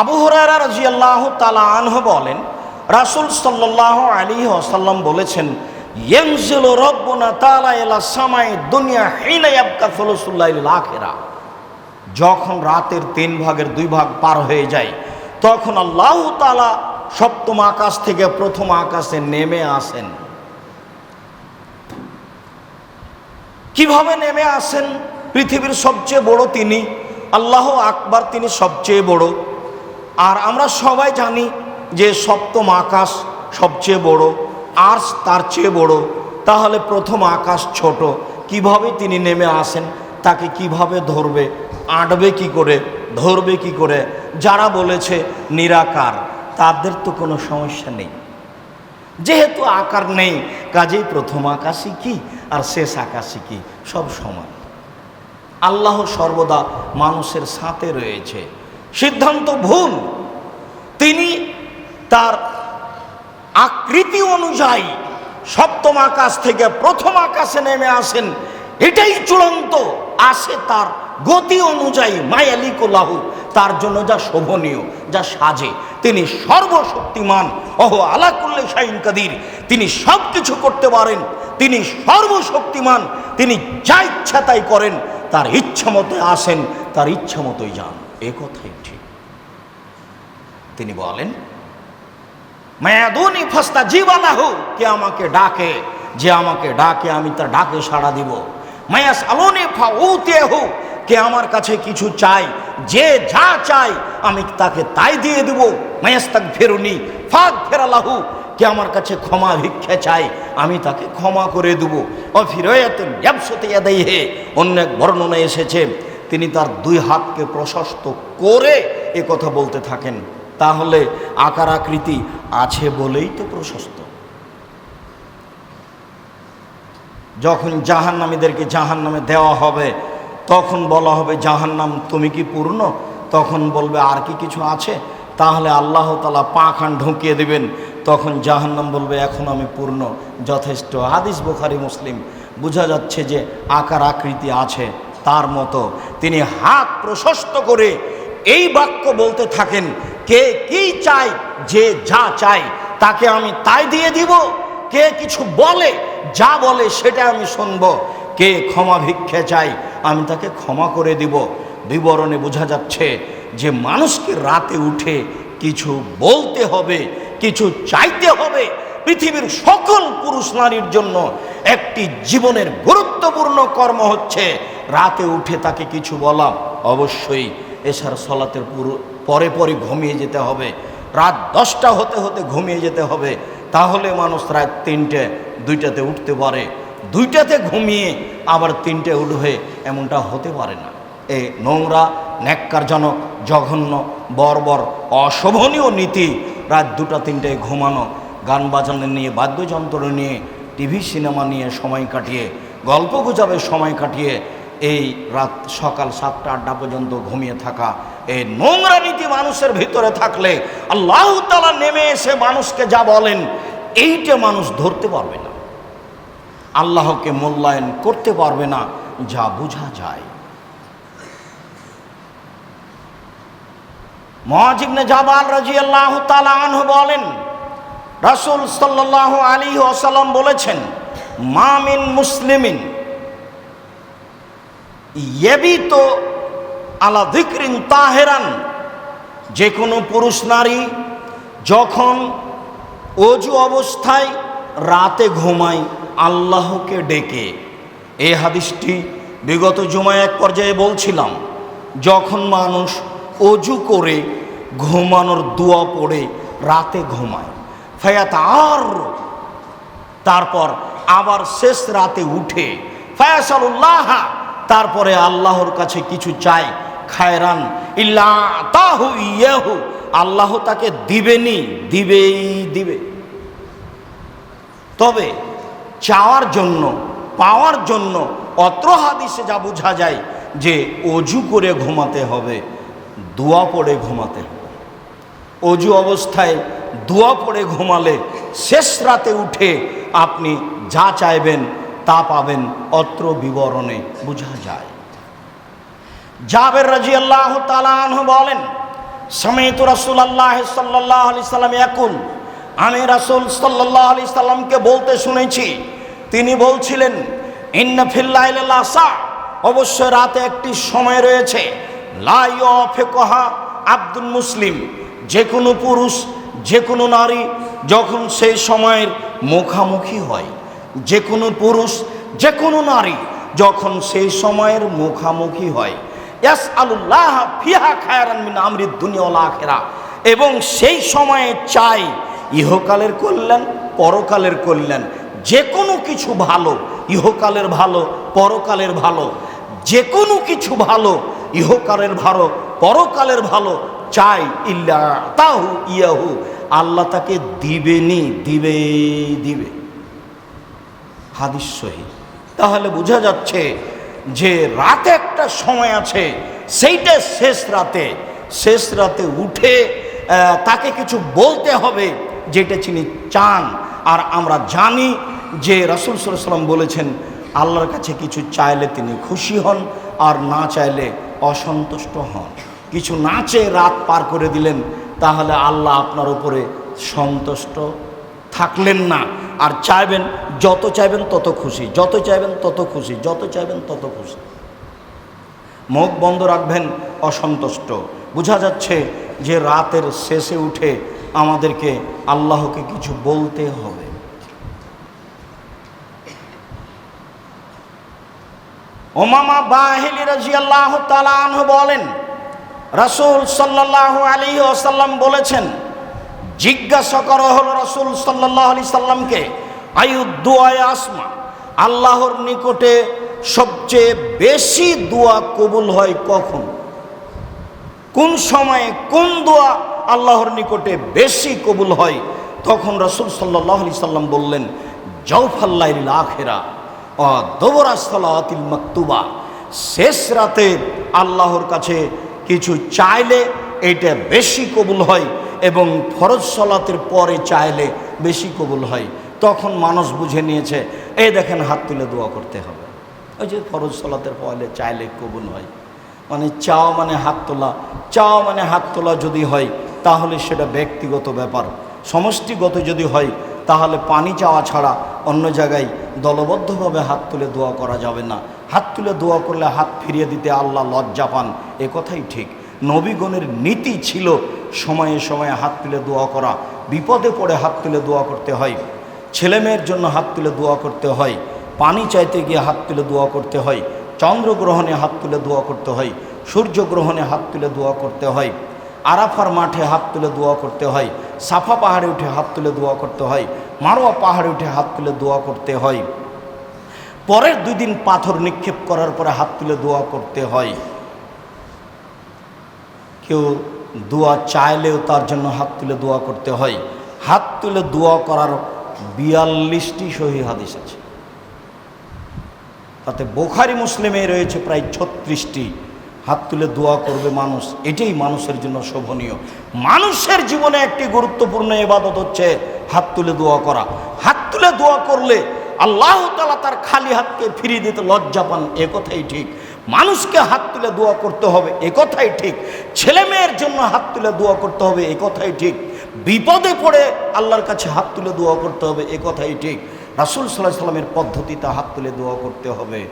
আবু হরারা রাজিয়াল্লাহ তালা আনহ বলেন, রাসুল সাল্লাহ আলী আসাল্লাম বলেছেন ইয়েনজিল রব্বনা তালা এলা সামাই দুনিয়া হিনা ইয়াবকা ফলসুল্লাহ আখেরা। যখন রাতের তিন ভাগের দুই ভাগ পার হয়ে যায়, তখন আল্লাহ তালা সপ্তম আকাশ থেকে প্রথম আকাশে নেমে আসেন। কীভাবে নেমে আসেন? পৃথিবীর সবচেয়ে বড় তিনি, আল্লাহ আকবার তিনি সবচেয়ে বড়। আর আমরা সবাই জানি যে সপ্তম আকাশ সবচেয়ে বড় আর তার চেয়ে বড়। তাহলে প্রথম আকাশ ছোট, কীভাবে তিনি নেমে আসেন, তাকে কীভাবে ধরবে, আঁটবে কি করে, ধরবে কি করে, যারা বলেছে নিরাকার, তাদের তো কোনো সমস্যা নেই। যেহেতু আকার নেই, কাজেই প্রথম আকাশই কি আর শেষ আকাশই কি, সব সমান। আল্লাহ সর্বদা মানুষের সাথে রয়েছে। সিদ্ধান্ত ভুল। তিনি তার আকৃতি অনুযায়ী সপ্তম আকাশ থেকে প্রথম আকাশে নেমে আসেন। এটাই চূড়ান্ত। আসে তার গতি অনুযায়ী মায়ালিকুল্লাহু তার জন্য যা শোভনীয়, যা সাজে। তিনি সর্বশক্তিমান অহ আলাকুল্লে শাহিন কাদির। তিনি সব কিছু করতে পারেন, তিনি সর্বশক্তিমান, তিনি যা ইচ্ছা তাই করেন, তার ইচ্ছা মতো আসেন, তার ইচ্ছা মতোই যান। এ কথাই ঠিক। তিনি বলেন, মায়াদুনি ফাস্তা জীবালাহু কে আমাকে ডাকে, যে আমাকে ডাকে, আমি তার ডাকে সাড়া দিব। মায়াস আলোনে ফা উতে হু কে আমার কাছে কিছু চাই যে যা চাই আমি তাকে তাই দিয়ে দেব। মায়াস তাক ফেরুনি ফাঁক ফেরালাহু কে আমার কাছে ক্ষমা ভিক্ষা চাই আমি তাকে ক্ষমা করে দেবো। অফিরয়াতুন ব্যবসতে ইয়াদাই হে অন্য এক বর্ণনা এসেছে তিনি তার দুই হাতকে প্রশস্ত করে এ কথা বলতে থাকেন। তাহলে আকার আকৃতি আছে বলেই তো প্রশস্ত। যখন জাহান নামীদেরকে জাহান নামে দেওয়া হবে, তখন বলা হবে জাহান নাম তুমি কি পূর্ণ? তখন বলবে, আর কি কিছু আছে? তাহলে আল্লাহ তালা পাখান ঢুকিয়ে দেবেন। তখন জাহান্নাম বলবে, এখন আমি পূর্ণ। যথেষ্ট। হাদিস বোখারি, মুসলিম। বোঝা যাচ্ছে যে আকার আকৃতি আছে। তার মতো। তিনি হাত প্রশস্ত করে এই বাক্য বলতে থাকেন, কে কি চাই যে যা চাই তাকে আমি তাই দিয়ে দিব। কে কিছু বলে, যা বলে সেটা আমি শুনব। কে ক্ষমা ভিক্ষে চাই আমি তাকে ক্ষমা করে দিব। বিবরণে বোঝা যাচ্ছে যে মানুষকে রাতে উঠে কিছু বলতে হবে, কিছু চাইতে হবে পৃথিবীর সকল পুরুষ নারীর জন্য একটি জীবনের গুরুত্বপূর্ণ কর্ম হচ্ছে রাতে উঠে তাকে কিছু বলা। অবশ্যই এছাড়া সলাতের পুরো পরে পরে ঘুমিয়ে যেতে হবে। রাত দশটা হতে হতে ঘুমিয়ে যেতে হবে। তাহলে মানুষ রাত তিনটে, দুইটাতে উঠতে পারে। দুইটাতে ঘুমিয়ে আবার তিনটে উঠবে, এমনটা হতে পারে না। এ নোংরা, ন্যাক্কারজনক, জঘন্য, বর্বর, অশোভনীয় নীতি রাত দুটা, তিনটায় ঘুমানো। গান বাজানো নিয়ে, বাদ্যযন্ত্র নিয়ে, টিভি সিনেমা নিয়ে সময় কাটিয়ে, গল্প গুজাবে সময় কাটিয়ে এই রাত সকাল সাতটা আটটা পর্যন্ত ঘুমিয়ে থাকা। এই নোংরা নীতি মানুষের ভিতরে থাকলে আল্লাহ তালা নেমে এসে মানুষকে যা বলেন, এইটা মানুষ ধরতে পারবে না। আল্লাহকে মূল্যায়ন করতে পারবে না, যা বোঝা যায়। মহাজিবনে জাবাল রাজি আল্লাহ তালাহ বলেন রাসুল সাল্লাহ আলী ওসালাম বলেছেন মামিন মুসলিমিন ইয়েবি তো আলা দিকরিন তাহেরান যে কোনো পুরুষ নারী যখন অজু অবস্থায় রাতে ঘুমায়, আল্লাহকে ডেকে। এই হাদিসটি বিগত জুমায় এক পর্যায়ে বলছিলাম, যখন মানুষ অজু করে ঘুমানোর দোয়া পড়ে, রাতে ঘুমায়। ফায়াত আর তারপর আবার শেষ রাতে উঠে ফায়াসাল্লাহ তারপরে আল্লাহর কাছে কিছু চাই, খায়রান ইয়াহু। আল্লাহ তাকে দিবেনি, দিবেই দিবে। তবে চাওয়ার জন্য, পাওয়ার জন্য অত্র হাদিসে যা বোঝা যায় যে অজু করে ঘুমাতে হবে, দোয়া পড়ে ঘুমাতে হবে। অজু অবস্থায় দোয়া পড়ে ঘুমালে, শেষ রাতে উঠে আপনি যা চাইবেন তা পাবেন অত্র বিবরণে, বোঝা যায়। জাবের রাজি আল্লাহ তালাহ বলেন, সামেত রাসুল আল্লাহ সাল্লাহ আলি সাল্লাম একুল আমি রাসুল সাল্লাহ আলি সাল্লামকে বলতে শুনেছি, তিনি বলছিলেন, ইন্না ফিল্লাহ অবশ্যই রাতে একটি সময় রয়েছে লাইফেকহা আব্দুল মুসলিম, যে কোনো পুরুষ যে কোনো নারী যখন সেই সময়ের মুখামুখি হয় যে কোনো পুরুষ যে কোনো নারী যখন সেই সময়ের মুখামুখি হয় ফিহা এবং সেই সময়ে চাই ইহকালের কল্যাণ, পরকালের কল্যাণ। যে কোনো কিছু ভালো, ইহকালের ভালো, পরকালের ভালো। যে কোনো কিছু ভালো, ইহকালের ভালো, পরকালের ভালো চাই ইল্লা তাহু ইয়াহু। আল্লাহ তাকে দিবেনি, দিবে দিবে। হাদিস সহি। তাহলে বোঝা যাচ্ছে যে রাতে একটা সময় আছে, সেইটা শেষ রাতে। শেষ রাতে উঠে তাকে কিছু বলতে হবে যেটা তিনি চান। আর আমরা জানি যে রসুল সাল্লাম বলেছেন, আল্লাহর কাছে কিছু চাইলে তিনি খুশি হন, আর না চাইলে অসন্তুষ্ট হন। কিছু না চেয়ে রাত পার করে দিলেন, তাহলে আল্লাহ আপনার উপরে সন্তুষ্ট থাকলেন না। আর চাইবেন, যত চাইবেন তত খুশি, যত চাইবেন তত খুশি, যত চাইবেন তত খুশি। মুখ বন্ধ রাখবেন, অসন্তুষ্ট। বোঝা যাচ্ছে যে রাতের শেষে উঠে আমাদেরকে আল্লাহকে কিছু বলতে হবে। ওমামা বাহিলি রাজি আল্লাহ তালাহ বলেন রাসূল সাল্লাল্লাহু আলাইহি ওয়াসাল্লাম বলেছেন, জিজ্ঞাসা করা হলো রাসূল সাল্লাল্লাহু আলাইহি সাল্লামকে আয়ুদ্দুয়ায় আসমা? আল্লাহর নিকটে সবচেয়ে বেশি দোয়া কবুল হয় কখন? কোন সময়ে কোন দোয়া আল্লাহর নিকটে বেশি কবুল হয়? তখন রসুল সাল্লাহ আলি সাল্লাম বললেন জৌফাল্লাইল আখেরা ও দোবরাস্তলাতিল মাকতুবা। শেষ রাতে আল্লাহর কাছে কিছু চাইলে এটা বেশি কবুল হয় এবং ফরজ সলাতের পরে চাইলে বেশি কবুল হয়। তখন মানুষ বুঝে নিয়েছে, এই দেখেন, হাত তুলে দোয়া করতে হবে। ওই যে ফরজ সলাতের পরে চাইলে কবুল হয়। মানে চাও মানে হাত তোলা, চাও মানে হাত তোলা যদি হয়, তাহলে সেটা ব্যক্তিগত ব্যাপার। সমষ্টিগত যদি হয়, তাহলে পানি চাওয়া ছাড়া অন্য জায়গায় দলবদ্ধভাবে হাত তুলে দোয়া করা যাবে না। হাত তুলে দোয়া করলে হাত ফিরিয়ে দিতে আল্লাহ লজ্জা পান এ কথাই ঠিক নবীগণের নীতি ছিল সময়ে সময়ে হাত তুলে দোয়া করা বিপদে পড়ে হাত তুলে দোয়া করতে হয় ছেলেমেয়ের জন্য হাত তুলে দোয়া করতে হয় পানি চাইতে গিয়ে হাত তুলে দোয়া করতে হয় চন্দ্রগ্রহণে হাত তুলে দোয়া করতে হয় সূর্যগ্রহণে হাত তুলে দোয়া করতে হয় আরাফার মাঠে হাত তুলে দোয়া করতে হয় সাফা পাহাড়ে উঠে হাত তুলে দোয়া করতে হয় মারোয়া পাহাড়ে উঠে হাত তুলে দোয়া করতে হয় পরের দুই দিন পাথর নিক্ষেপ করার পরে হাত তুলে দোয়া করতে হয়। কেউ দোয়া চাইলেও তার জন্য হাত তুলে দোয়া করতে হয়। হাত তুলে দোয়া করার বিয়াল্লিশটি সহি হাদিস আছে। তাতে বোখারি মুসলিমে রয়েছে প্রায় ছত্রিশটি। হাত তুলে দোয়া করবে মানুষ, এটাই মানুষের জন্য শোভনীয়। মানুষের জীবনে একটি গুরুত্বপূর্ণ এবাদত হচ্ছে হাত তুলে দোয়া করা। হাত তুলে দোয়া করলে আল্লাহ তালা তার খালি হাতকে ফিরিয়ে দিতে লজ্জা পান, এ কথাই ঠিক। মানুষকে হাত তুলে দোয়া করতে হবে, এ কথাই ঠিক। ছেলে মেয়ের জন্য হাত তুলে দোয়া করতে হবে, এ কথাই ঠিক। বিপদে পড়ে আল্লাহর কাছে হাত তুলে দোয়া করতে হবে, এ কথাই ঠিক। রাসুল সাল্লাহ সাল্লামের পদ্ধতিতে হাত তুলে দোয়া করতে হবে।